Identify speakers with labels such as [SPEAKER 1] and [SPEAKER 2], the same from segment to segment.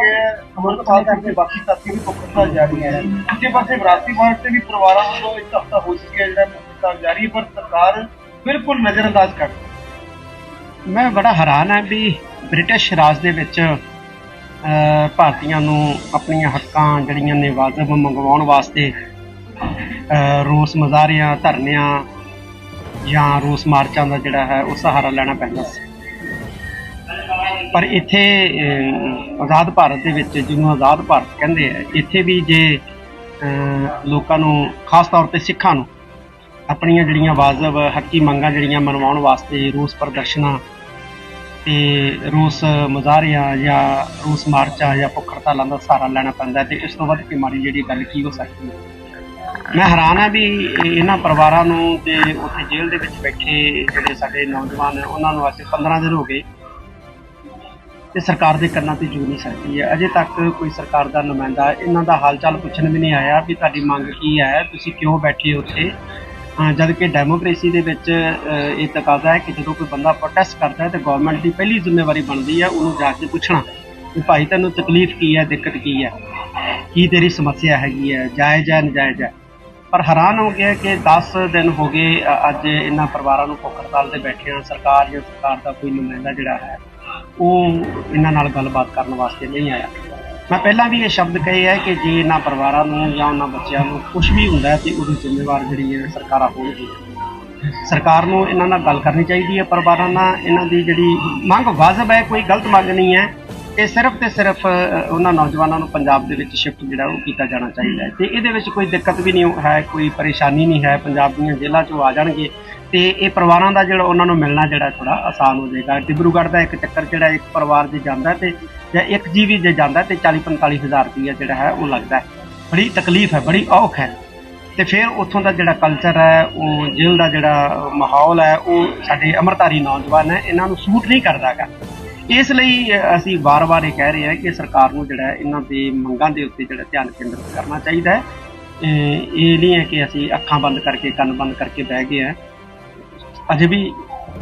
[SPEAKER 1] ਚੁੱਕੇ ਹੈ ਅਮਰਪਾਲ ਸਿੰਘ ਬਾਕੀ ਸਾਥੀ ਵੀ ਪੁੱਛਤਾ ਜਾਰੀ ਹੈ। ਦੂਜੇ ਪਾਸੇ ਵਿਰਾਸਤੀ ਵਾਰਡ ਤੇ ਵੀ ਪਰਿਵਾਰਾਂ ਵੱਲੋਂ ਇੱਕ ਹਫ਼ਤਾ ਹੋ ਚੁੱਕਿਆ ਜਿਹੜਾ ਪੁੱਛਤਾ ਜਾਰੀ ਪਰ ਸਰਕਾਰ ਬਿਲਕੁਲ ਨਜ਼ਰਅੰਦਾਜ਼ ਕਰ
[SPEAKER 2] ਮੈਂ ਬੜਾ ਹੈਰਾਨ ਹਾਂ ਵੀ ਬ੍ਰਿਟਿਸ਼ ਰਾਜ ਦੇ ਵਿੱਚ ਅਹ, ਭਾਰਤੀਆਂ ਨੂੰ ਆਪਣੀਆਂ ਹੱਕਾਂ ਜਿਹੜੀਆਂ ਨੇ ਵਾਜਬ ਮੰਗਵਾਉਣ ਵਾਸਤੇ ਅਹ, ਰੋਸ ਮੁਜ਼ਾਹਰਿਆਂ ਧਰਨਿਆਂ ਜਾਂ ਰੋਸ ਮਾਰਚਾਂ ਦਾ ਜਿਹੜਾ ਹੈ ਉਹ ਸਹਾਰਾ ਲੈਣਾ ਪੈਂਦਾ ਸੀ। ਪਰ ਇੱਥੇ ਆਜ਼ਾਦ ਭਾਰਤ ਦੇ ਵਿੱਚ ਜਿਹਨੂੰ ਆਜ਼ਾਦ ਭਾਰਤ ਕਹਿੰਦੇ ਆ, ਇੱਥੇ ਵੀ ਜੇ ਲੋਕਾਂ ਨੂੰ, ਖਾਸ ਤੌਰ ਤੇ ਸਿੱਖਾਂ ਨੂੰ ਆਪਣੀਆਂ ਜਿਹੜੀਆਂ ਵਾਜਬ ਹੱਕੀ ਮੰਗਾਂ ਜਿਹੜੀਆਂ ਮਨਵਾਉਣ ਵਾਸਤੇ ਰੋਸ ਪ੍ਰਦਰਸ਼ਨਾਂ ਤੇ ਰੋਸ ਮੁਜ਼ਾਹਰਿਆਂ ਜਾਂ ਰੋਸ ਮਾਰਚਾਂ ਜਾਂ ਭੁੱਖ ਹੜਤਾਲਾਂ ਦਾ ਸਹਾਰਾ ਲੈਣਾ ਪੈਂਦਾ ਹੈ ਤੇ ਇਸ ਤੋਂ ਵੱਧ ਕੇ ਮਾੜੀ ਜਿਹੜੀ ਗੱਲ ਕੀ ਹੋ ਸਕਦੀ ਹੈ? ਮੈਂ ਹੈਰਾਨ ਹਾਂ ਵੀ ਇਹਨਾਂ ਪਰਿਵਾਰਾਂ ਨੂੰ ਤੇ ਉੱਥੇ ਜੇਲ੍ਹ ਦੇ ਵਿੱਚ ਬੈਠੇ ਜਿਹੜੇ ਸਾਡੇ ਨੌਜਵਾਨ ਹੈ ਉਹਨਾਂ ਨੂੰ ਅੱਜ 15 ਦਿਨ ਹੋ ਗਏ ਤੇ ਸਰਕਾਰ ਦੇ ਕੰਨਾਂ ਤੇ ਜੂ ਨਹੀਂ ਸਕਦੀ ਹੈ। ਅਜੇ ਤੱਕ ਕੋਈ ਸਰਕਾਰ ਦਾ ਨੁਮਾਇੰਦਾ ਇਹਨਾਂ ਦਾ ਹਾਲ ਚਾਲ ਪੁੱਛਣ ਵੀ ਨਹੀਂ ਆਇਆ ਵੀ ਤੁਹਾਡੀ ਮੰਗ ਕੀ ਹੈ ਤੁਸੀਂ ਕਿਉਂ ਬੈਠੇ ਉੱਥੇ? ਅਹ ਜਦ ਕਿ ਡੈਮੋਕ੍ਰੇਸੀ ਦੇ ਵਿੱਚ ਅਹ, ਇਹ ਤਕਾਜ਼ਾ ਹੈ ਕਿ ਜਦੋਂ ਕੋਈ ਬੰਦਾ ਪ੍ਰੋਟੈਸਟ ਕਰਦਾ ਹੈ ਤੇ ਗਵਰਨਮੈਂਟ ਦੀ ਪਹਿਲੀ ਜ਼ਿੰਮੇਵਾਰੀ ਬਣਦੀ ਹੈ ਉਹਨੂੰ ਜਾ ਕੇ ਪੁੱਛਣਾ ਕਿ ਭਾਈ ਤੈਨੂੰ ਤਕਲੀਫ ਕੀ ਹੈ ਦਿੱਕਤ ਕੀ ਹੈ? ਕੀ ਤੇਰੀ ਸਮੱਸਿਆ ਹੈਗੀ ਹੈ? ਜਾਇਜ਼ ਹੈ ਨਜਾਇਜ਼ ਹੈ? ਪਰ ਹੈਰਾਨ ਹੋ ਗਿਆ ਕਿ 10 ਦਿਨ ਹੋ ਗਏ ਅੱਜ ਇਹਨਾਂ ਪਰਿਵਾਰਾਂ ਨੂੰ ਭੁੱਖ ਹੜਤਾਲ ਤੇ ਬੈਠੇ ਆ ਸਰਕਾਰ ਜਾਂ ਸਰਕਾਰ ਦਾ ਕੋਈ ਨੁਮਾਇੰਦਾ ਜਿਹੜਾ ਹੈ ਉਹ ਇਹਨਾਂ ਨਾਲ ਗੱਲਬਾਤ ਕਰਨ ਵਾਸਤੇ ਨਹੀਂ ਆਇਆ। ਮੈਂ ਪਹਿਲਾਂ ਵੀ ਇਹ ਸ਼ਬਦ ਕਹੇ ਹੈ ਕਿ ਜੇ ਇਹਨਾਂ ਪਰਿਵਾਰਾਂ ਨੂੰ ਜਾਂ ਉਹਨਾਂ ਬੱਚਿਆਂ ਨੂੰ ਕੁਝ ਵੀ ਹੁੰਦਾ ਹੈ ਤੇ ਉਹਦੀ ਜ਼ਿੰਮੇਵਾਰ ਜਿਹੜੀ ਹੈ ਸਰਕਾਰਾਂ ਹੋਣਗੀਆਂ। ਸਰਕਾਰ ਨੂੰ ਇਹਨਾਂ ਨਾਲ ਗੱਲ ਕਰਨੀ ਚਾਹੀਦੀ ਹੈ ਪਰਿਵਾਰਾਂ ਨਾਲ ਇਹਨਾਂ ਦੀ ਜਿਹੜੀ ਮੰਗ ਵਾਜਬ ਹੈ, ਕੋਈ ਗਲਤ ਮੰਗ ਨਹੀਂ ਹੈ। ਇਹ ਸਿਰਫ ਤੇ ਸਿਰਫ ਉਹਨਾਂ ਨੌਜਵਾਨਾਂ ਨੂੰ ਪੰਜਾਬ ਦੇ ਵਿੱਚ ਸ਼ਿਫਟ ਜਿਹੜਾ ਉਹ ਕੀਤਾ ਜਾਣਾ ਚਾਹੀਦਾ ਹੈ। ਤੇ ਇਹਦੇ ਵਿੱਚ ਕੋਈ ਦਿੱਕਤ ਵੀ ਨਹੀਂ ਹੈ, ਕੋਈ ਪਰੇਸ਼ਾਨੀ ਨਹੀਂ ਹੈ। ਪੰਜਾਬ ਦੀਆਂ ਜੇਲ੍ਹਾਂ 'ਚੋਂ ਆ ਜਾਣਗੇ। ਤੇ ਇਹ ਪਰਿਵਾਰਾਂ ਦਾ ਜਿਹੜਾ ਉਹਨਾਂ ਨੂੰ ਮਿਲਣਾ ਜਿਹੜਾ ਥੋੜਾ ਆਸਾਨ ਹੋ ਜਾਏਗਾ। ਡਿਬਰੂਗੜ੍ਹ ਦਾ ਇੱਕ ਚੱਕਰ ਜਿਹੜਾ ਇੱਕ ਪਰਿਵਾਰ ਜੇ ਜਾਂਦਾ ਤੇ ਜਾਂ ਇੱਕ ਜੀਵੀ ਜੇ ਜਾਂਦਾ ਤੇ 40 45 ਹਜ਼ਾਰ ਰੁਪਈਆ ਜਿਹੜਾ ਹੈ ਉਹ ਲੱਗਦਾ ਬੜੀ ਤਕਲੀਫ ਹੈ, ਬੜੀ ਔਖ ਹੈ। ਤੇ ਫਿਰ ਉੱਥੋਂ ਦਾ ਜਿਹੜਾ ਕਲਚਰ ਹੈ, ਉਹ ਜੇਲ੍ਹ ਦਾ ਜਿਹੜਾ ਮਾਹੌਲ ਹੈ, ਉਹ ਸਾਡੇ ਅਮਰਤਾਰੀ ਨੌਜਵਾਨ ਹੈ, ਇਹਨਾਂ ਨੂੰ ਸੂਟ ਨਹੀਂ ਕਰਦਾਗਾ ਇਸ ਲਈ ਅਸੀਂ ਵਾਰ-ਵਾਰ ਇਹ ਕਹਿ ਰਹੇ ਹਾਂ ਕਿ ਸਰਕਾਰ ਨੂੰ ਜਿਹੜਾ ਇਹਨਾਂ ਦੇ ਮੰਗਾਂ ਦੇ ਉੱਤੇ ਜਿਹੜਾ ਧਿਆਨ ਕੇਂਦਰਿਤ ਕਰਨਾ ਚਾਹੀਦਾ ਹੈ। ਇਹ ਨਹੀਂ ਹੈ ਕਿ ਅਸੀਂ ਅੱਖਾਂ ਬੰਦ ਕਰਕੇ, ਕੰਨ ਬੰਦ ਕਰਕੇ ਬਹਿ ਗਏ ਹਾਂ। ਅਜੇ ਵੀ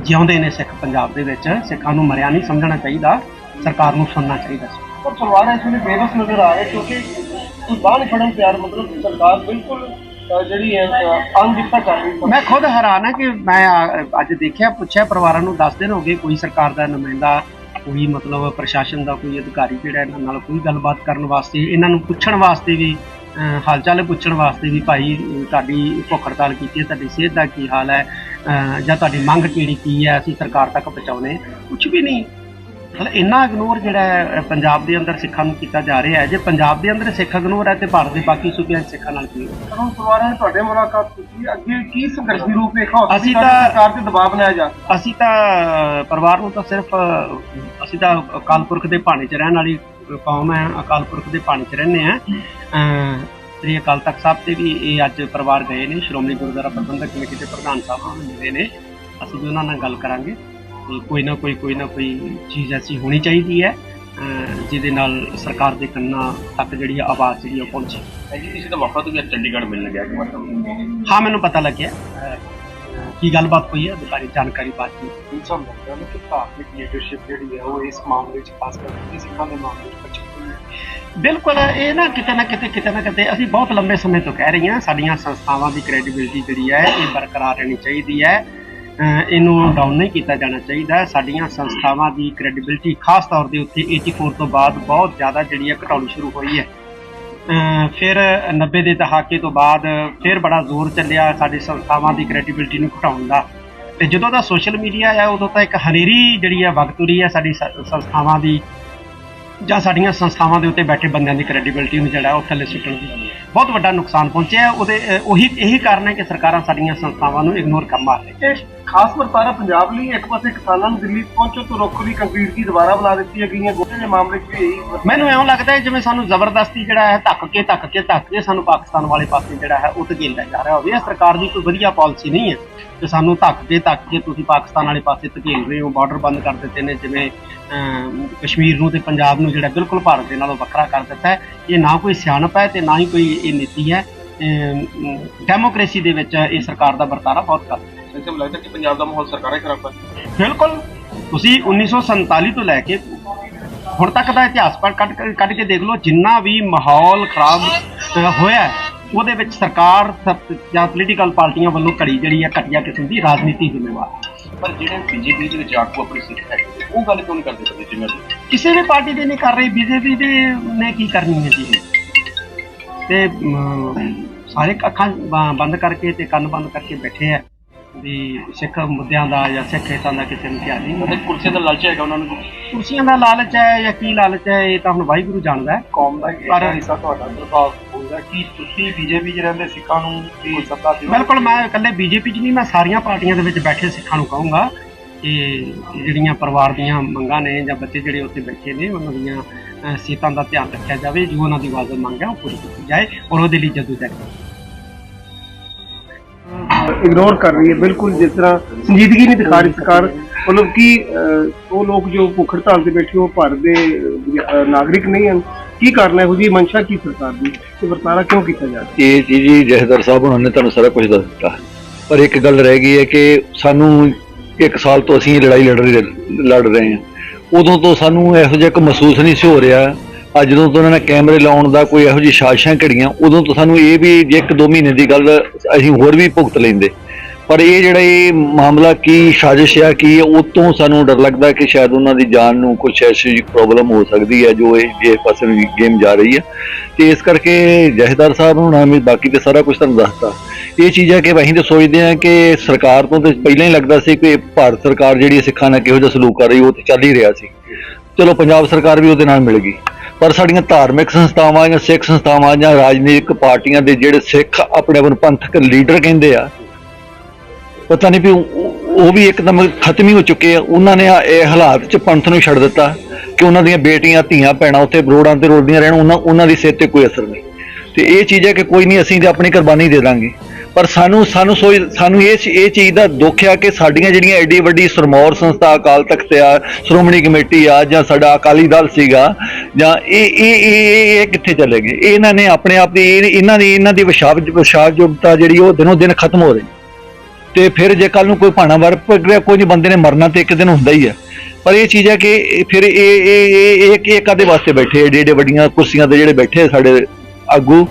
[SPEAKER 2] ਜਿਉਂਦੇ ਨੇ ਸਿੱਖ ਪੰਜਾਬ ਦੇ ਵਿੱਚ ਸਿੱਖਾਂ ਨੂੰ ਮਰਿਆ ਨਹੀਂ ਸਮਝਣਾ ਚਾਹੀਦਾ ਸਰਕਾਰ ਨੂੰ ਸੁਣਨਾ ਚਾਹੀਦਾ ਸੀ।
[SPEAKER 1] ਪਰ ਪਰਿਵਾਰ ਇਸ ਵੇਲੇ ਬੇਬਸ ਨਜ਼ਰ ਆ ਰਹੇ ਕਿਉਂਕਿ ਕੋਈ ਬਾਹਰ ਨਹੀਂ ਫੜਨ ਤਿਆਰ ਮਤਲਬ ਸਰਕਾਰ ਬਿਲਕੁਲ ਜਿਹੜੀ ਹੈ ਅਣਦਿੱਤਾ ਕਰ ਰਹੀ
[SPEAKER 2] ਮੈਂ ਖੁਦ ਹੈਰਾਨ ਹਾਂ ਕਿ ਮੈਂ ਅੱਜ ਦੇਖਿਆ ਪੁੱਛਿਆ ਪਰਿਵਾਰਾਂ ਨੂੰ 10 ਦਿਨ ਹੋ ਗਏ ਕੋਈ ਸਰਕਾਰ ਦਾ ਨੁਮਾਇੰਦਾ ਕੋਈ ਮਤਲਬ ਪ੍ਰਸ਼ਾਸਨ ਦਾ ਕੋਈ ਅਧਿਕਾਰੀ ਜਿਹੜਾ ਇਹਨਾਂ ਨਾਲ ਕੋਈ ਗੱਲਬਾਤ ਕਰਨ ਵਾਸਤੇ ਇਹਨਾਂ ਨੂੰ ਪੁੱਛਣ ਵਾਸਤੇ ਵੀ ਹਾਲ ਚਾਲ ਪੁੱਛਣ ਵਾਸਤੇ ਵੀ ਭਾਈ ਤੁਹਾਡੀ ਭੁੱਖ ਹੜਤਾਲ ਕੀਤੀ ਹੈ ਤੁਹਾਡੀ ਸਿਹਤ ਦਾ ਕੀ ਹਾਲ ਹੈ ਜਾਂ ਤੁਹਾਡੀ ਮੰਗ ਕਿਹੜੀ ਕੀ ਹੈ ਅਸੀਂ ਸਰਕਾਰ ਤੱਕ ਪਹੁੰਚਾਉਣੇ ਕੁਝ ਵੀ ਨਹੀਂ। ਮਤਲਬ ਇੰਨਾ ਇਗਨੋਰ ਜਿਹੜਾ ਪੰਜਾਬ ਦੇ ਅੰਦਰ ਸਿੱਖਾਂ ਨੂੰ ਕੀਤਾ ਜਾ ਰਿਹਾ ਹੈ। ਜੇ ਪੰਜਾਬ ਦੇ ਅੰਦਰ ਸਿੱਖ ਇਗਨੋਰ ਹੈ ਤੇ ਭਾਰਤ ਦੇ ਬਾਕੀ ਸੂਬਿਆਂ 'ਚ ਸਿੱਖਾਂ ਨਾਲ ਕੀ
[SPEAKER 1] ਪਰਿਵਾਰਾਂ ਨੇ ਤੁਹਾਡੇ ਮੁਲਾਕਾਤ ਕੀਤੀ। ਅੱਗੇ ਕੀ ਸੰਘਰਸ਼ ਦੀ ਰੂਪ ਰੇਖਾ
[SPEAKER 2] ਅਸੀਂ ਤਾਂ-
[SPEAKER 1] ਸਰਕਾਰ ਤੇ ਦਬਾਅ ਬਣਾਇਆ ਜਾ
[SPEAKER 2] ਅਸੀਂ ਤਾਂ ਪਰਿਵਾਰ ਨੂੰ ਤਾਂ ਸਿਰਫ ਅਸੀਂ ਤਾਂ ਅਕਾਲ ਪੁਰਖ ਦੇ ਭਾਣੇ 'ਚ ਰਹਿਣ ਵਾਲੀ ਕੌਮ ਹੈ ਅਕਾਲ ਪੁਰਖ ਦੇ ਭਾਣੇ 'ਚ ਰਹਿੰਦੇ ਆ ਸ੍ਰੀ ਅਕਾਲ ਤਖਤ ਸਾਹਿਬ ਤੇ ਵੀ ਇਹ ਅੱਜ ਪਰਿਵਾਰ ਗਏ ਨੇ ਸ਼੍ਰੋਮਣੀ ਗੁਰਦੁਆਰਾ ਪ੍ਰਬੰਧਕ ਕਮੇਟੀ ਦੇ ਪ੍ਰਧਾਨ ਸਾਹਿਬ ਨੂੰ ਮਿਲੇ ਨੇ। ਅਸੀਂ ਵੀ ਉਹਨਾਂ ਨਾਲ ਗੱਲ ਕਰਾਂਗੇ। ਕੋਈ ਨਾ ਕੋਈ ਕੋਈ ਨਾ ਕੋਈ ਚੀਜ਼ ਐਸੀ ਹੋਣੀ ਚਾਹੀਦੀ ਹੈ ਜਿਹਦੇ ਨਾਲ ਸਰਕਾਰ ਦੇ ਕੰਨਾਂ ਤੱਕ ਜਿਹੜੀ ਆਵਾਜ਼ ਜਿਹੜੀ ਉਹ ਪਹੁੰਚੇ।
[SPEAKER 3] ਜੀ ਕਿਸੇ ਦਾ ਵਫਦ ਵੀ ਅੱਜ ਚੰਡੀਗੜ੍ਹ ਮਿਲਣ ਗਿਆ ਕਿ ਮਤਲਬ।
[SPEAKER 2] ਹਾਂ ਮੈਨੂੰ ਪਤਾ ਲੱਗਿਆ। ਕੀ ਗੱਲਬਾਤ ਹੋਈ ਹੈ? ਅਧਿਕਾਰੀ ਜਾਣਕਾਰੀ ਬਾਤ ਕੀ
[SPEAKER 1] ਇਹ ਸਭ ਲੱਗਦਾ ਹੈ ਕਿ ਧਾਰਮਿਕ ਲੀਡਰਸ਼ਿਪ ਜਿਹੜੀ ਹੈ ਉਹ ਇਸ ਮਾਮਲੇ 'ਚ ਖਾਸ ਕਰਕੇ ਸਿੱਖਾਂ ਦੇ ਮਾਮਲੇ 'ਚ ਹੈ।
[SPEAKER 2] ਬਿਲਕੁਲ ਇਹ ਨਾ ਕਿਤੇ ਨਾ ਕਿਤੇ ਕਿਤੇ ਨਾ ਕਿਤੇ ਅਸੀਂ ਬਹੁਤ ਲੰਬੇ ਸਮੇਂ ਤੋਂ ਕਹਿ ਰਹੇ ਹਾਂ ਸਾਡੀਆਂ ਸੰਸਥਾਵਾਂ ਦੀ ਕ੍ਰੈਡੀਬਿਲਿਟੀ ਜਿਹੜੀ ਹੈ ਇਹ ਬਰਕਰਾਰ ਰਹਿਣੀ ਚਾਹੀਦੀ ਹੈ। ਇਹਨੂੰ ਡਾਊਨ ਨਹੀਂ ਕੀਤਾ ਜਾਣਾ ਚਾਹੀਦਾ। ਸਾਡੀਆਂ ਸੰਸਥਾਵਾਂ ਦੀ ਕ੍ਰੈਡੀਬਿਲਿਟੀ ਖਾਸ ਤੌਰ ਦੇ ਉੱਤੇ 84 ਤੋਂ ਬਾਅਦ ਬਹੁਤ ਜ਼ਿਆਦਾ ਜਿਹੜੀ ਹੈ ਘਟਾਉਣੀ ਸ਼ੁਰੂ ਹੋਈ ਹੈ। ਫਿਰ 90 ਦੇ ਦਹਾਕੇ ਤੋਂ ਬਾਅਦ ਫਿਰ ਬੜਾ ਜ਼ੋਰ ਚੱਲਿਆ ਸਾਡੀ ਸੰਸਥਾਵਾਂ ਦੀ ਕ੍ਰੈਡੀਬਿਲਟੀ ਨੂੰ ਘਟਾਉਣ ਦਾ। ਤੇ ਜਦੋਂ ਦਾ ਸੋਸ਼ਲ ਮੀਡੀਆ ਆਇਆ, ਉਦੋਂ ਤਾਂ ਇੱਕ ਹਨੇਰੀ ਜਿਹੜੀ ਹੈ ਵਕਤ ਰਹੀ ਹੈ ਸਾਡੀ ਸ- ਸੰਸਥਾਵਾਂ ਦੀ ਜਾਂ ਸਾਡੀਆਂ ਸੰਸਥਾਵਾਂ ਦੇ ਉੱਤੇ ਬੈਠੇ ਬੰਦਿਆਂ ਦੀ ਕ੍ਰੈਡੀਬਿਲਟੀ ਨੂੰ ਜਿਹੜਾ ਉਹ ਥੱਲੇ ਸੁੱਟਣ ਦੀ। ਬਹੁਤ ਵੱਡਾ ਨੁਕਸਾਨ ਪਹੁੰਚਿਆ ਹੈ। ਉਹਦੇ ਉਹੀ ਇਹੀ ਕਾਰਨ ਹੈ ਕਿ ਸਰਕਾਰਾਂ ਸਾਡੀਆਂ ਸੰਸਥਾਵਾਂ ਨੂੰ ਇਗਨੋਰ ਕਰ ਮਾਰ ਰਹੀਆਂ
[SPEAKER 1] ਇਹ ਖਾਸ ਵਰਤਾਰਾ ਪੰਜਾਬ ਲਈ ਇੱਕ ਪਾਸੇ ਕਿਸਾਨਾਂ ਨੂੰ ਦਿੱਲੀ ਪਹੁੰਚੋ ਤੋਂ ਰੁੱਖ ਦੀ ਕੰਕਰੀਟ ਦੀ ਦੁਬਾਰਾ ਬਣਾ ਦਿੱਤੀ ਹੈ। ਗਈਆਂ ਗੋਡੇ ਦੇ ਮਾਮਲੇ 'ਚ ਵੀ ਇਹੀ ਵਰਤਾਰਾ
[SPEAKER 2] ਮੈਨੂੰ ਇਉਂ ਲੱਗਦਾ ਹੈ ਜਿਵੇਂ ਸਾਨੂੰ ਜ਼ਬਰਦਸਤੀ ਜਿਹੜਾ ਹੈ ਧੱਕ ਕੇ ਧੱਕ ਕੇ ਧੱਕ ਕੇ ਸਾਨੂੰ ਪਾਕਿਸਤਾਨ ਵਾਲੇ ਪਾਸੇ ਜਿਹੜਾ ਹੈ ਉਹ ਧਕੇਲਿਆ ਜਾ ਰਿਹਾ ਹੋਵੇ। ਇਹ ਸਰਕਾਰ ਦੀ ਕੋਈ ਵਧੀਆ ਪਾਲਿਸੀ ਨਹੀਂ ਹੈ ਕਿ ਸਾਨੂੰ ਧੱਕ ਕੇ ਧੱਕ ਕੇ ਤੁਸੀਂ ਪਾਕਿਸਤਾਨ ਵਾਲੇ ਪਾਸੇ ਧਕੇਲ ਰਹੇ ਹੋ ਬਾਰਡਰ ਬੰਦ ਕਰ ਦਿੱਤੇ ਨੇ ਜਿਵੇਂ ਅਮ, ਕਸ਼ਮੀਰ ਨੂੰ ਤੇ ਪੰਜਾਬ ਨੂੰ ਜਿਹੜਾ ਬਿਲਕੁਲ ਭਾਰਤ ਦੇ ਨਾਲੋਂ ਵੱਖਰਾ ਕਰ ਦਿੱਤਾ ਹੈ। ਇਹ ਨਾ ਕੋਈ ਸਿਆਣਪ ਹੈ ਤੇ ਨਾ ਹੀ ਕੋਈ ਇਹ ਨੀਤੀ ਹੈ। ਡੈਮੋਕ੍ਰੇਸੀ ਦੇ ਵਿੱਚ ਇਹ ਸਰਕਾਰ ਦਾ ਵਰਤਾਰਾ ਬਹੁਤ
[SPEAKER 3] ਵੈਸੇ ਮੈਨੂੰ ਲੱਗਦਾ ਕਿ ਪੰਜਾਬ ਦਾ ਮਾਹੌਲ ਸਰਕਾਰਾਂ ਖਰਾਬ ਕਰ
[SPEAKER 2] ਬਿਲਕੁਲ। ਤੁਸੀਂ 1947 ਤੋਂ ਲੈ ਕੇ ਹੁਣ ਤੱਕ ਦਾ ਇਤਿਹਾਸ ਪਰ ਕੱਢ ਕੇ- ਕੱਢ ਕੇ ਦੇਖ ਲਓ ਜਿੰਨਾ ਵੀ ਮਾਹੌਲ ਖਰਾਬ ਹੋਇਆ ਹੈ, ਉਹਦੇ ਵਿੱਚ ਸਰਕਾਰ ਜਾਂ ਪੋਲੀਟੀਕਲ ਪਾਰਟੀਆਂ ਵੱਲੋਂ ਘੜੀ ਜਿਹੜੀ ਹੈ ਘਟੀਆ ਕਿਸਮ ਦੀ ਰਾਜਨੀਤੀ ਜ਼ਿੰਮੇਵਾਰ।
[SPEAKER 3] ਪਰ ਜਿਹੜੇ ਬੀਜੇਪੀ ਦੇ ਵਿੱਚ ਆਗੂ ਆਪਣੀ ਸਿੱਖ ਹੈ ਉਹ ਗੱਲ ਕਿਉਂ ਨਹੀਂ ਕਰਦੇ ਪਏ ਜਿਵੇਂ
[SPEAKER 2] ਕਿਸੇ ਵੀ ਪਾਰਟੀ ਦੇ ਨਹੀਂ ਕਰ ਰਹੀ ਬੀਜੇਪੀ ਦੇ ਨੇ ਕੀ ਕਰਨੀ ਹੈ ਜੀ? ਤੇ ਸਾਰੇ ਅੱਖਾਂ ਬੰਦ ਕਰਕੇ ਤੇ ਕੰਨ ਬੰਦ ਕਰਕੇ ਬੈਠੇ ਆ ਵੀ ਸਿੱਖ ਮੁੱਦਿਆਂ ਦਾ ਜਾਂ ਸਿੱਖ ਹਿੱਤਾਂ ਦਾ ਕਿਸੇ ਨੂੰ ਧਿਆਨ ਨਹੀਂ
[SPEAKER 3] ਮਤਲਬ ਕੁਰਸੀ ਦਾ ਲਾਲਚ ਹੈਗਾ ਉਹਨਾਂ ਨੂੰ?
[SPEAKER 2] ਕੁਰਸੀਆਂ ਦਾ ਲਾਲਚ ਹੈ ਜਾਂ ਕੀ ਲਾਲਚ ਹੈ ਇਹ ਤਾਂ ਹੁਣ ਵਾਹਿਗੁਰੂ ਜਾਣਦਾ ਹੈ।
[SPEAKER 1] ਕੌਮ ਦਾ
[SPEAKER 2] ਪਰ-
[SPEAKER 1] ਹਿੱਸਾ ਤੁਹਾਡਾ ਪ੍ਰਭਾਵ ਹੋਊਗਾ ਕਿ ਤੁਸੀਂ ਬੀਜੇਪੀ 'ਚ ਰਹਿੰਦੇ ਸਿੱਖਾਂ ਨੂੰ ਕੋਈ ਸੱਤਾ ਦਿਓ?
[SPEAKER 2] ਬਿਲਕੁਲ ਮੈਂ ਇਕੱਲੇ ਬੀਜੇਪੀ 'ਚ ਨਹੀਂ ਮੈਂ ਸਾਰੀਆਂ ਪਾਰਟੀਆਂ ਦੇ ਵਿੱਚ ਬੈਠੇ ਸਿੱਖਾਂ ਨੂੰ ਕਹੂੰਗਾ ਕਿ ਜਿਹੜੀਆਂ ਪਰਿਵਾਰ ਦੀਆਂ ਮੰਗਾਂ ਨੇ ਜਾਂ ਬੱਚੇ ਜਿਹੜੇ ਉੱਥੇ ਬੈਠੇ ਨੇ ਉਹਨਾਂ ਦੀਆਂ ਸਿਹਤਾਂ ਦਾ ਧਿਆਨ ਰੱਖਿਆ ਜਾਵੇ ਜੋ ਉਹਨਾਂ ਦੀ ਵਾਜਬ ਮੰਗ ਹੈ ਉਹ ਪੂਰੀ ਕੀਤੀ ਜਾਏ ਔਰ ਉਹਦੇ ਲਈ ਜਦੋਜਹਿਦ
[SPEAKER 4] ਇਗਨੋਰ ਕਰ ਰਹੀ ਹੈ ਬਿਲਕੁਲ ਜਿਸ ਤਰ੍ਹਾਂ ਸੰਜੀਦਗੀ ਨਹੀਂ ਦਿਖਾ ਰਹੀ ਸਰਕਾਰ। ਮਤਲਬ ਕਿ ਉਹ ਲੋਕ ਜੋ ਭੁੱਖ ਹੜਤਾਲ ਤੇ ਬੈਠੇ ਉਹ ਭਾਰਤ ਦੇ ਨਾਗਰਿਕ ਨਹੀਂ ਹਨ ਕੀ ਕਰਨਾ ਇਹੋ ਜੀ ਮਨਸ਼ਾ ਕੀ ਸਰਕਾਰ ਦੀ? ਤੇ ਵਰਤਾਰਾ ਕਿਉਂ ਕੀਤਾ ਜਾ ਰਿਹਾ?
[SPEAKER 5] ਇਹ ਜੀ ਜੀ ਜਹਦਰ ਸਾਹਿਬ ਉਹਨਾਂ ਨੇ ਤੁਹਾਨੂੰ ਸਾਰਾ ਕੁਝ ਦੱਸ ਦਿੱਤਾ। ਪਰ ਇੱਕ ਗੱਲ ਰਹਿ ਗਈ ਹੈ ਕਿ ਸਾਨੂੰ ਇੱਕ ਸਾਲ ਤੋਂ ਅਸੀਂ ਲੜਾਈ ਲੜ ਰਹੇ ਲੜ ਰਹੇ ਹਾਂ। ਉਦੋਂ ਤੋਂ ਸਾਨੂੰ ਇਹੋ ਜਿਹਾ ਇੱਕ ਮਹਿਸੂਸ ਨਹੀਂ ਸੀ ਹੋ ਰਿਹਾ। ਅੱਜ ਜਦੋਂ ਤੋਂ ਉਹਨਾਂ ਨੇ ਕੈਮਰੇ ਲਾਉਣ ਦਾ ਕੋਈ ਇਹੋ ਜਿਹੀ ਸਾਜ਼ਿਸ਼ਾਂ ਘੜੀਆਂ, ਉਦੋਂ ਤੋਂ ਸਾਨੂੰ ਇਹ ਵੀ ਜੇ ਇੱਕ ਦੋ ਮਹੀਨੇ ਦੀ ਗੱਲ ਅਸੀਂ ਹੋਰ ਵੀ ਭੁਗਤ ਲੈਂਦੇ। ਪਰ ਇਹ ਜਿਹੜਾ ਇਹ ਮਾਮਲਾ ਕੀ ਸਾਜ਼ਿਸ਼ ਆ, ਕੀ ਉਹ ਤੋਂ ਸਾਨੂੰ ਡਰ ਲੱਗਦਾ ਕਿ ਸ਼ਾਇਦ ਉਹਨਾਂ ਦੀ ਜਾਨ ਨੂੰ ਕੁਝ ਐਸੀ ਪ੍ਰੋਬਲਮ ਹੋ ਸਕਦੀ ਹੈ ਜੋ ਇਹ ਜੇ ਪਾਸੇ ਨੂੰ ਗੇਮ ਜਾ ਰਹੀ ਹੈ ਤੇ ਇਸ ਕਰਕੇ ਜਹੇਦਾਰ ਸਾਹਿਬ ਨੂੰ ਨਾਮੀ ਬਾਕੀ ਤੇ ਸਾਰਾ ਕੁਝ ਤੁਹਾਨੂੰ ਦੱਸਤਾ। ਇਹ ਚੀਜ਼ ਹੈ ਕਿ ਅਸੀਂ ਤਾਂ ਸੋਚਦੇ ਹਾਂ ਕਿ ਸਰਕਾਰ ਤੋਂ ਤੇ ਪਹਿਲਾਂ ਹੀ ਲੱਗਦਾ ਸੀ ਕਿ ਭਾਰਤ ਸਰਕਾਰ ਜਿਹੜੀ ਸਿੱਖਾਂ ਨਾਲ ਕਿਹੋ ਜਿਹਾ ਸਲੂਕ ਕਰ ਰਹੀ ਉਹ ਤੇ ਚੱਲ ਹੀ ਰਿਹਾ ਸੀ। ਚਲੋ, ਪੰਜਾਬ ਸਰਕਾਰ ਵੀ ਉਹਦੇ ਨਾਲ ਮਿਲ ਗਈ। ਪਰ ਸਾਡੀਆਂ ਧਾਰਮਿਕ ਸੰਸਥਾਵਾਂ ਜਾਂ ਸਿੱਖ ਸੰਸਥਾਵਾਂ ਜਾਂ ਰਾਜਨੀਤਿਕ ਪਾਰਟੀਆਂ ਦੇ ਜਿਹੜੇ ਸਿੱਖ ਆਪਣੇ ਆਪ ਨੂੰ ਪੰਥਕ ਲੀਡਰ ਕਹਿੰਦੇ ਆ ਪਤਾ ਨਹੀਂ ਵੀ ਉਹ ਵੀ ਇੱਕਦਮ ਖਤਮ ਹੀ ਹੋ ਚੁੱਕੇ ਆ। ਉਹਨਾਂ ਨੇ ਇਹ ਹਾਲਾਤ 'ਚ ਪੰਥ ਨੂੰ ਛੱਡ ਦਿੱਤਾ ਕਿ ਉਹਨਾਂ ਦੀਆਂ ਬੇਟੀਆਂ, ਧੀਆਂ, ਭੈਣਾਂ ਉੱਥੇ ਰੋਡਾਂ ਤੇ ਰੋਲਦੀਆਂ ਰਹਿਣ। ਉਹਨਾਂ ਉਹਨਾਂ ਦੀ ਸਿਹਤ ਤੇ ਕੋਈ ਅਸਰ ਨਹੀਂ। ਤੇ ਇਹ ਚੀਜ਼ ਹੈ ਕਿ ਕੋਈ ਨਹੀਂ, ਅਸੀਂ ਤੇ ਆਪਣੀ ਕੁਰਬਾਨੀ ਦੇ ਦਾਂਗੇ। ਪਰ ਸਾਨੂੰ ਸਾਨੂੰ ਸੋਚ ਸਾਨੂੰ ਇਹ ਇਹ ਚੀਜ਼ ਦਾ ਦੁੱਖ ਆ ਕਿ ਸਾਡੀਆਂ ਜਿਹੜੀਆਂ ਐਡੀ ਵੱਡੀ ਸਰਮੌਰ ਸੰਸਥਾ, ਅਕਾਲ ਤਖਤ ਆ, ਸ਼੍ਰੋਮਣੀ ਕਮੇਟੀ ਆ, ਜਾਂ ਸਾਡਾ ਅਕਾਲੀ ਦਲ ਸੀਗਾ, ਜਾਂ ਇਹ ਇਹ ਇਹ ਇਹ- ਕਿੱਥੇ ਚਲੇ ਗਏ? ਇਹਨਾਂ ਨੇ ਆਪਣੇ ਆਪ ਦੀ ਇਹਨਾਂ ਦੀ ਇਹਨਾਂ ਦੀ ਵਿਸ਼ਾਵ ਵਿਸ਼ਾਵਯੋਗਤਾ ਜਿਹੜੀ ਉਹ ਦਿਨੋਂ ਦਿਨ ਖਤਮ ਹੋ ਰਹੀ। ਤੇ ਫਿਰ ਜੇ ਕੱਲ ਨੂੰ ਕੋਈ ਭਾਣਾ ਵਰ ਪਗੜਿਆ ਕੋਈ ਨਹੀਂ ਬੰਦੇ ਨੇ ਮਰਨਾ ਤੇ ਇੱਕ ਦਿਨ ਹੁੰਦਾ ਹੀ ਹੈ। ਪਰ ਇਹ ਚੀਜ਼ ਹੈ ਕਿ ਫਿਰ ਇਹ ਇਹ ਇਹ ਇਹ ਇਹ ਕਾਦੇ ਵਾਸਤੇ ਬੈਠੇ ਏਡੇ ਏਡੇ ਵੱਡੀਆਂ ਕੁਰਸੀਆਂ ਤੇ ਜਿਹੜੇ ਬੈਠੇ ਆ ਸਾਡੇ ਆਗੂ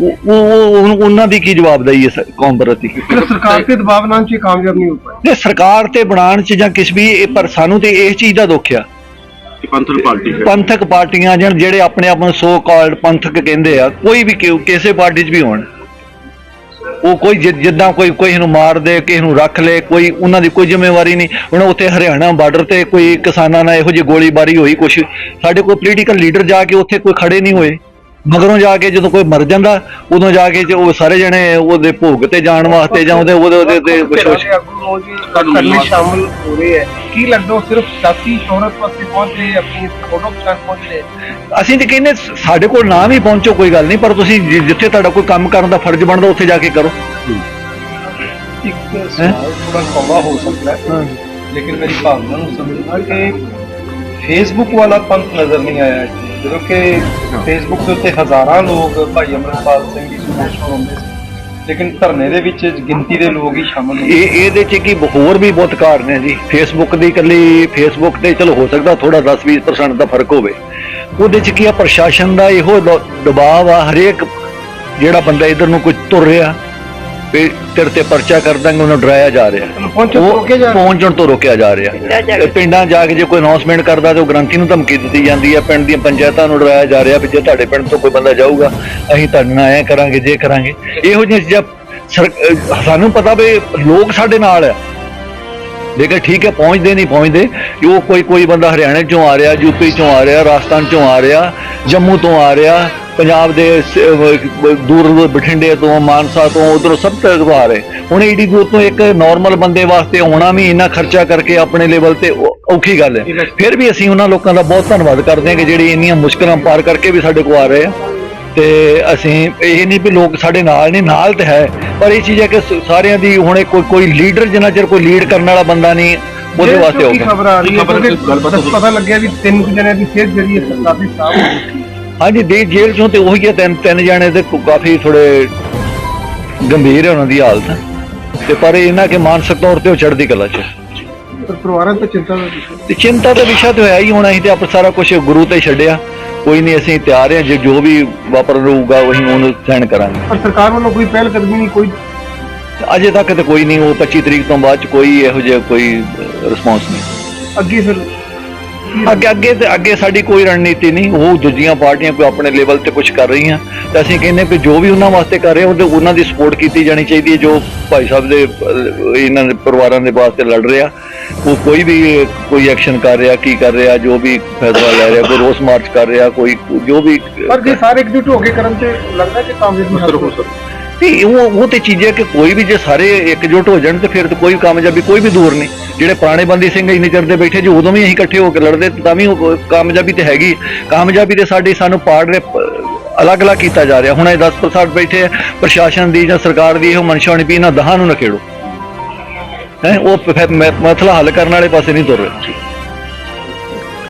[SPEAKER 5] ਉਹ ਉਹ- ਉਹ- ਉਹਨਾਂ ਦੀ ਕੀ ਜਵਾਬਦਾਰੀ ਹੈ ਕੌਮ ਪ੍ਰਤੀ?
[SPEAKER 4] ਸਰਕਾਰ ਤੇ ਦਬਾਅ ਬਣਾਉਣ 'ਚ ਕਾਮਯਾਬ ਨਹੀਂ ਹੋ ਪਾਏ।
[SPEAKER 5] ਤੇ ਸਰਕਾਰ ਤੇ ਬਣਾਉਣ ਚ ਜਾਂ ਕਿਸ ਵੀ ਇਹ ਪਰ ਸਾਨੂੰ ਤੇ ਇਸ ਚੀਜ਼ ਦਾ ਦੁੱਖ ਆ।
[SPEAKER 3] ਪੰਥਕ ਪਾਰਟੀ
[SPEAKER 5] ਪੰਥਕ ਪਾਰਟੀਆਂ ਜਿਹੜੇ ਆਪਣੇ ਆਪ ਨੂੰ ਸੋ ਕਾਲਡ ਪੰਥਕ ਕਹਿੰਦੇ ਆ ਕੋਈ ਵੀ ਕਿਸੇ ਪਾਰਟੀ 'ਚ ਵੀ ਹੋਣ। ਉਹ ਕੋਈ ਜਿ- ਜਿੱਦਾਂ ਕੋਈ ਕੋਈ ਨੂੰ ਮਾਰ ਦੇ, ਕਿਸੇ ਨੂੰ ਰੱਖ ਲੇ, ਕੋਈ ਉਹਨਾਂ ਦੀ ਕੋਈ ਜ਼ਿੰਮੇਵਾਰੀ ਨਹੀਂ। ਹੁਣ ਉੱਥੇ ਹਰਿਆਣਾ ਬਾਰਡਰ ਤੇ ਕੋਈ ਕਿਸਾਨਾਂ ਨਾਲ ਇਹੋ ਜਿਹੀ ਗੋਲੀਬਾਰੀ ਹੋਈ ਕੁਛ। ਸਾਡੇ ਕੋਈ ਪੋਲੀਟੀਕਲ ਲੀਡਰ ਜਾ ਕੇ ਉੱਥੇ ਕੋਈ ਖੜੇ ਨਹੀਂ ਹੋਏ। ਮਗਰੋਂ ਜਾ ਕੇ ਜਦੋਂ ਕੋਈ ਮਰ ਜਾਂਦਾ ਉਦੋਂ ਜਾ ਕੇ ਜੇ ਉਹ ਸਾਰੇ ਜਣੇ ਉਹਦੇ ਭੋਗ ਤੇ ਜਾਣ ਵਾਸਤੇ ਜਾਂ ਉਹਦੇ ਉਹਦੇ ਤੇ
[SPEAKER 4] ਰੋਜ਼ ਕਰਨੇ ਸ਼ਾਮਲ ਹੋ ਰਹੇ ਹੈ। ਕੀ ਲੱਗਦਾ ਉਹ ਸਿਰਫ ਸਿਆਸੀ ਸ਼ੋਹਰਤ ਵਾਸਤੇ ਪਹੁੰਚ ਰਹੇ ਹੈ, ਆਪਣੀ ਫੋਟੋ ਖਿਚਾਣ ਪਹੁੰਚ ਰਹੇ ਹੈ?
[SPEAKER 5] ਅਸੀਂ ਤੇ ਕਹਿੰਦੇ ਸਾਡੇ ਕੋਲ ਨਾ ਵੀ ਪਹੁੰਚੋ ਕੋਈ ਗੱਲ ਨਹੀਂ ਪਰ ਤੁਸੀਂ ਜਿੱਥੇ ਤੁਹਾਡਾ ਕੋਈ ਕੰਮ ਕਰਨ ਦਾ ਫਰਜ਼ ਬਣਦਾ ਉੱਥੇ ਜਾ ਕੇ ਕਰੋ।
[SPEAKER 1] ਇੱਕ ਸਵਾਲ ਥੋੜਾ ਕੌੜਾ ਹੋ ਸਕਦਾ ਹੈ ਲੇਕਿਨ ਮੇਰੀ ਭਾਵਨਾ ਨੂੰ ਸਮਝਣਾ ਕਿ ਫੇਸਬੁੱਕ ਵਾਲਾ ਪੰਥ ਨਜ਼ਰ ਨਹੀਂ ਆਇਆ। ਜਦੋਂ ਕਿ ਫੇਸਬੁੱਕ ਦੇ ਉੱਤੇ ਹਜ਼ਾਰਾਂ ਲੋਕ ਭਾਈ ਅਮਰਪਾਲ ਸਿੰਘ ਦੀ ਸਪੋਰਟ ਹੁੰਦੇ ਸੀ। ਲੇਕਿਨ ਧਰਨੇ ਦੇ ਵਿੱਚ ਗਿਣਤੀ ਦੇ ਲੋਕ ਹੀ ਸ਼ਾਮਲ
[SPEAKER 5] ਇਹ ਇਹਦੇ ਚ ਕੀ ਹੋਰ ਵੀ ਬਹੁਤ ਕਾਰਨ ਹੈ ਜੀ? ਫੇਸਬੁੱਕ ਦੀ ਇਕੱਲੀ ਫੇਸਬੁੱਕ ਤੇ ਚਲੋ ਹੋ ਸਕਦਾ ਥੋੜਾ 10-20% ਦਾ ਫ਼ਰਕ ਹੋਵੇ। ਉਹਦੇ ਚ ਕੀ ਆ? ਪ੍ਰਸ਼ਾਸਨ ਦਾ ਇਹੋ ਦਬਾਅ ਆ ਹਰੇਕ ਜਿਹੜਾ ਬੰਦਾ ਇਧਰ ਨੂੰ ਕੁਝ ਤੁਰ ਰਿਹਾ। ਵੀ ਤੇਰੇ ਤੇ ਪਰਚਾ ਕਰ ਦਾਂਗੇ ਉਹਨੂੰ ਡਰਾਇਆ ਜਾ ਰਿਹਾ।
[SPEAKER 4] ਪਹੁੰਚੋ
[SPEAKER 5] ਉਹ
[SPEAKER 4] ਰੋਕੇ ਜਾ ਰਹੇ।
[SPEAKER 5] ਪਹੁੰਚਣ ਤੋਂ ਰੋਕਿਆ ਜਾ ਰਿਹਾ। ਤੇ ਪਿੰਡਾਂ ਜਾ ਕੇ ਜੇ ਕੋਈ ਅਨਾਉਂਸਮੈਂਟ ਕਰਦਾ ਤੇ ਉਹ ਗ੍ਰੰਥੀ ਨੂੰ ਧਮਕੀ ਦਿੱਤੀ ਜਾਂਦੀ ਹੈ। ਪਿੰਡ ਦੀਆਂ ਪੰਚਾਇਤਾਂ ਨੂੰ ਡਰਾਇਆ ਜਾ ਰਿਹਾ ਵੀ ਜੇ ਤੁਹਾਡੇ ਪਿੰਡ ਤੋਂ ਕੋਈ ਬੰਦਾ ਜਾਊਗਾ ਅਸੀਂ ਤੁਹਾਡੇ ਨਾਲ ਐ ਕਰਾਂਗੇ ਜੇ ਕਰਾਂਗੇ। ਇਹੋ ਜਿਹੀਆਂ ਚੀਜ਼ਾਂ ਸਰ- ਅਹ ਸਾਨੂੰ ਪਤਾ ਵੀ ਲੋਕ ਸਾਡੇ ਨਾਲ ਆ ਲੇਕਿਨ ਠੀਕ ਹੈ ਪਹੁੰਚਦੇ ਨਹੀਂ ਪਹੁੰਚਦੇ। ਉਹ ਕੋਈ ਕੋਈ ਬੰਦਾ ਹਰਿਆਣੇ ਚੋਂ ਆ ਰਿਹਾ ਯੂਪੀ ਚੋਂ ਆ ਰਿਹਾ ਰਾਜਸਥਾਨ ਚੋਂ ਆ ਰਿਹਾ ਜੰਮੂ ਤੋਂ ਆ ਰਿਹਾ ਪੰਜਾਬ ਦੇ ਦੂਰ ਦੂਰ ਬਠਿੰਡੇ ਤੋਂ ਮਾਨਸਾ ਤੋਂ ਉਧਰੋਂ ਸਭ ਤੋਂ ਆ ਰਹੇ। ਹੁਣ ਏਡੀ ਦੂਰ ਤੋਂ ਇੱਕ ਨਾਰਮਲ ਬੰਦੇ ਵਾਸਤੇ ਆਉਣਾ ਵੀ ਇੰਨਾ ਖਰਚਾ ਕਰਕੇ ਆਪਣੇ ਲੈਵਲ ਤੇ ਔਖੀ ਗੱਲ ਹੈ। ਫਿਰ ਵੀ ਅਸੀਂ ਉਹਨਾਂ ਲੋਕਾਂ ਦਾ ਬਹੁਤ ਧੰਨਵਾਦ ਕਰਦੇ ਹਾਂ ਕਿ ਜਿਹੜੇ ਇੰਨੀਆਂ ਮੁਸ਼ਕਲਾਂ ਪਾਰ ਕਰਕੇ ਵੀ ਸਾਡੇ ਕੋਲ ਆ ਰਹੇ ਆ। ਤੇ ਅਸੀਂ ਇਹ ਨਹੀਂ ਵੀ ਲੋਕ ਸਾਡੇ ਨਾਲ ਨਹੀਂ ਨਾਲ ਤੇ ਹੈ। ਪਰ ਇਹ ਚੀਜ਼ ਹੈ ਕਿ ਸਾਰਿਆਂ ਦੀ ਹੁਣ ਕੋਈ ਕੋਈ ਲੀਡਰ ਜਿੰਨਾ ਚਿਰ ਕੋਈ ਲੀਡ ਕਰਨ ਵਾਲਾ ਬੰਦਾ ਨਹੀਂ ਉਹਦੇ ਵਾਸਤੇ ਹੋਊਗਾ
[SPEAKER 4] ਖਬਰ ਆ ਰਹੀ ਹੈ
[SPEAKER 3] ਖਬਰ
[SPEAKER 4] ਕਿਉਂਕਿ
[SPEAKER 3] ਗੱਲਬਾਤ ਹੋ-
[SPEAKER 4] ਪਤਾ ਲੱਗਿਆ ਵੀ ਤਿੰਨ ਕੁ ਜਣਿਆਂ ਦੀ ਸਿਹਤ ਜਿਹੜੀ ਹੈ ਕਾਫੀ ਖਰਾਬ ਹੋ ਗਈ
[SPEAKER 5] ਹਾਂਜੀ ਦੇ ਜੇਲ੍ਹ ਚੋਂ ਤੇ ਉਹੀ ਹੈ ਤਿੰਨ ਤਿੰਨ ਜਾਣੇ ਤੇ ਕਾਫੀ ਥੋੜੇ ਗੰਭੀਰ ਹੈ ਉਹਨਾਂ ਦੀ ਹਾਲਤ। ਤੇ ਪਰ ਇਹਨਾਂ ਕਿ ਮਾਨਸਿਕ ਤੌਰ ਤੇ ਉਹ ਚੜ੍ਹਦੀ ਕਲਾ ਚ
[SPEAKER 4] ਪਰ ਪਰਿਵਾਰਾਂ ਤੋਂ ਚਿੰਤਾ ਦਾ ਵਿਸ਼ਾ
[SPEAKER 5] ਤੇ ਚਿੰਤਾ ਦਾ ਵਿਸ਼ਾ ਤੇ ਹੋਇਆ ਹੀ ਹੋਣਾ ਅਸੀਂ ਤੇ ਆਪ ਸਾਰਾ ਕੁਝ ਗੁਰੂ ਤੇ ਛੱਡਿਆ। ਕੋਈ ਨਹੀਂ ਅਸੀਂ ਤਿਆਰ ਹਾਂ ਜੇ ਜੋ ਵੀ ਵਾਪਰ ਰਹੂਗਾ ਉਹੀ ਉਹਨੂੰ ਸਹਿਣ ਕਰਾਂਗੇ।
[SPEAKER 4] ਪਰ ਸਰਕਾਰ ਵੱਲੋਂ ਕੋਈ ਪਹਿਲ ਕਦਮੀ ਨਹੀਂ ਕੋਈ
[SPEAKER 5] ਅਜੇ ਤੱਕ ਤੇ ਕੋਈ ਨਹੀਂ ਉਹ 25 ਤਰੀਕ ਤੋਂ ਬਾਅਦ ਚ ਕੋਈ ਇਹੋ ਜਿਹਾ ਕੋਈ ਰਿਸਪੌਂਸ ਨਹੀਂ।
[SPEAKER 4] ਅੱਗੇ ਫਿਰ
[SPEAKER 5] ਅੱਗੇ ਅੱਗੇ ਤੇ ਅੱਗੇ ਸਾਡੀ ਕੋਈ ਰਣਨੀਤੀ ਨਹੀਂ ਉਹ ਦੂਜੀਆਂ ਪਾਰਟੀਆਂ ਕੋਈ ਆਪਣੇ ਲੈਵਲ ਤੇ ਕੁਝ ਕਰ ਰਹੀਆਂ। ਤੇ ਅਸੀਂ ਕਹਿੰਦੇ ਕਿ ਜੋ ਵੀ ਉਹਨਾਂ ਵਾਸਤੇ ਕਰ ਰਹੇ ਉਹਦੇ ਉਹਨਾਂ ਦੀ ਸਪੋਰਟ ਕੀਤੀ ਜਾਣੀ ਚਾਹੀਦੀ ਹੈ ਜੋ ਭਾਈ ਸਾਹਿਬ ਦੇ ਇਹਨਾਂ ਦੇ ਪਰਿਵਾਰਾਂ ਦੇ ਵਾਸਤੇ ਲੜ ਰਿਹਾ। ਉਹ ਕੋਈ ਵੀ ਕੋਈ ਐਕਸ਼ਨ ਕਰ ਰਿਹਾ ਕੀ ਕਰ ਰਿਹਾ ਜੋ ਵੀ ਫੈਸਲਾ ਲੈ ਰਿਹਾ ਕੋਈ ਰੋਸ ਮਾਰਚ ਕਰ ਰਿਹਾ ਕੋਈ ਜੋ ਵੀ
[SPEAKER 4] ਪਰ ਜੇ ਸਾਰੇ ਇਕਜੁੱਟ ਹੋ ਕੇ ਕਰਨ ਤੇ ਲੱਗਦਾ ਕਿ ਕਾਮਯਾਬੀ ਹੋ ਸਕਦੀ।
[SPEAKER 5] ਤੇ ਉਹ ਉਹ ਤੇ ਚੀਜ਼ ਹੈ ਕਿ ਕੋਈ ਵੀ ਜੇ ਸਾਰੇ ਇਕਜੁੱਟ ਹੋ ਜਾਣ ਤੇ ਫਿਰ ਤਾਂ ਕੋਈ ਕਾਮਯਾਬੀ ਕੋਈ ਵੀ ਦੂਰ ਨਹੀਂ। ਜਿਹੜੇ ਪੁਰਾਣੇ ਬੰਦੀ ਸਿੰਘ ਇੰਨੇ ਚਿਰ ਦੇ ਬੈਠੇ ਜੇ ਉਦੋਂ ਵੀ ਅਸੀਂ ਇਕੱਠੇ ਹੋ ਕੇ ਲੜਦੇ, ਤਾਂ ਵੀ ਉਹ ਕਾਮਯਾਬੀ ਤੇ ਹੈਗੀ ਕਾਮਯਾਬੀ ਤੇ ਸਾਡੀ ਸਾਨੂੰ ਪਾੜ ਅਲੱਗ-ਅਲੱਗ ਕੀਤਾ ਜਾ ਰਿਹਾ। ਹੁਣ ਇਹ 10% ਬੈਠੇ ਆ, ਪ੍ਰਸ਼ਾਸਨ ਦੀ ਜਾਂ ਸਰਕਾਰ ਦੀ ਇਹ ਮਨਸ਼ਾ ਹੋਣੀ ਵੀ ਇਹਨਾਂ ਦਹਾਂ ਨੂੰ ਨਖੇੜੋ ਹੈ, ਉਹ ਫਿਰ ਮਸਲਾ ਹੱਲ ਕਰਨ ਵਾਲੇ ਪਾਸੇ ਨਹੀਂ ਤੁਰ ਰਹੇ।